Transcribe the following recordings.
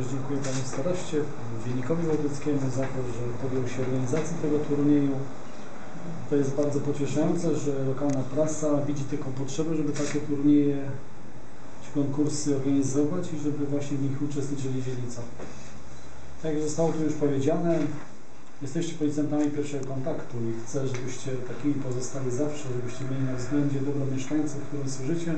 również dziękuję Panu Staroście, Dziennikowi Łodyckiemu za to, że podjął się organizacji tego turnieju. To jest bardzo pocieszające, że lokalna prasa widzi taką potrzebę, żeby takie turnieje czy konkursy organizować i żeby właśnie w nich uczestniczyli dzielnicowie. Tak jak zostało tu już powiedziane, jesteście policjantami pierwszego kontaktu i chcę, żebyście takimi pozostali zawsze, żebyście mieli na względzie dobro mieszkańców, którym służycie,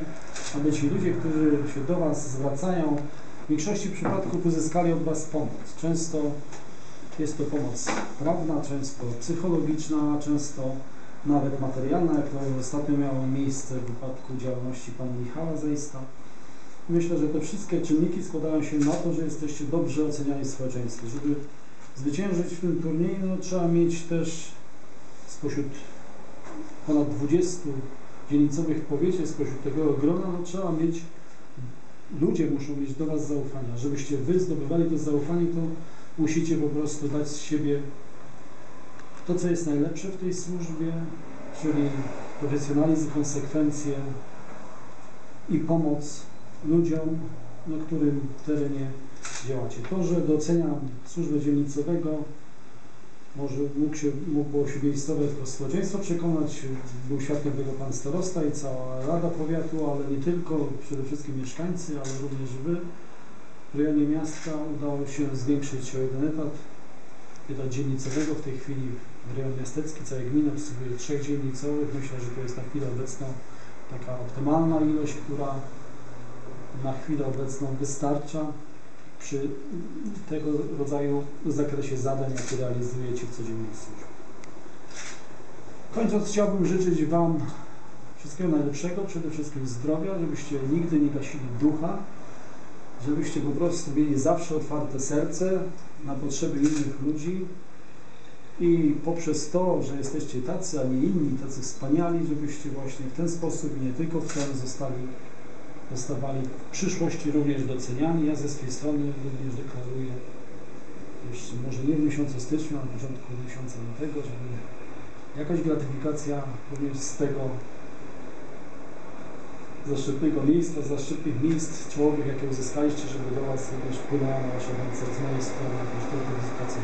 aby ci ludzie, którzy się do Was zwracają, w większości przypadków uzyskali od Was pomoc. Często jest to pomoc prawna, często psychologiczna, często nawet materialna, jak to ostatnio miało miejsce w wypadku działalności Pana Michała Zejsta. Myślę, że te wszystkie czynniki składają się na to, że jesteście dobrze oceniani w społeczeństwie. Żeby zwyciężyć w tym turnieju, no, trzeba mieć też spośród ponad 20 dzielnicowych w powiecie, spośród tego grona, no, trzeba mieć ludzie muszą mieć do Was zaufania. Żebyście Wy zdobywali to zaufanie, to musicie po prostu dać z siebie to, co jest najlepsze w tej służbie, czyli profesjonalizm, konsekwencje i pomoc ludziom, na którym terenie działacie. To, że doceniam służbę dzielnicowego, może mógł się, mogło się miejscowe społeczeństwo przekonać, był świadkiem tego Pan Starosta i cała Rada Powiatu, ale nie tylko, przede wszystkim mieszkańcy, ale również Wy. W rejonie miasta udało się zwiększyć o jeden etat, etat dzielnicowego. W tej chwili rejon miastecki, całej gminy obsługuje trzech dzielnicowych. Myślę, że to jest na chwilę obecną taka optymalna ilość, która na chwilę obecną wystarcza przy tego rodzaju zakresie zadań, jakie realizujecie w codziennej służbie. Kończąc, chciałbym życzyć Wam wszystkiego najlepszego, przede wszystkim zdrowia, żebyście nigdy nie gasili ducha, żebyście po prostu mieli zawsze otwarte serce na potrzeby innych ludzi i poprzez to, że jesteście tacy, a nie inni, tacy wspaniali, żebyście właśnie w ten sposób i nie tylko w ten zostali zostawali w przyszłości również doceniani. Ja ze swojej strony również deklaruję, jeszcze może nie w miesiącu stycznia, ale na początku miesiąca lutego, żeby jakaś gratyfikacja również z tego zaszczytnego miejsca, z zaszczytnych miejsc czołowych, jakie uzyskaliście, żeby do Was również wpłynęła na Wasze ręce z mojej strony, jakąś gratyfikację.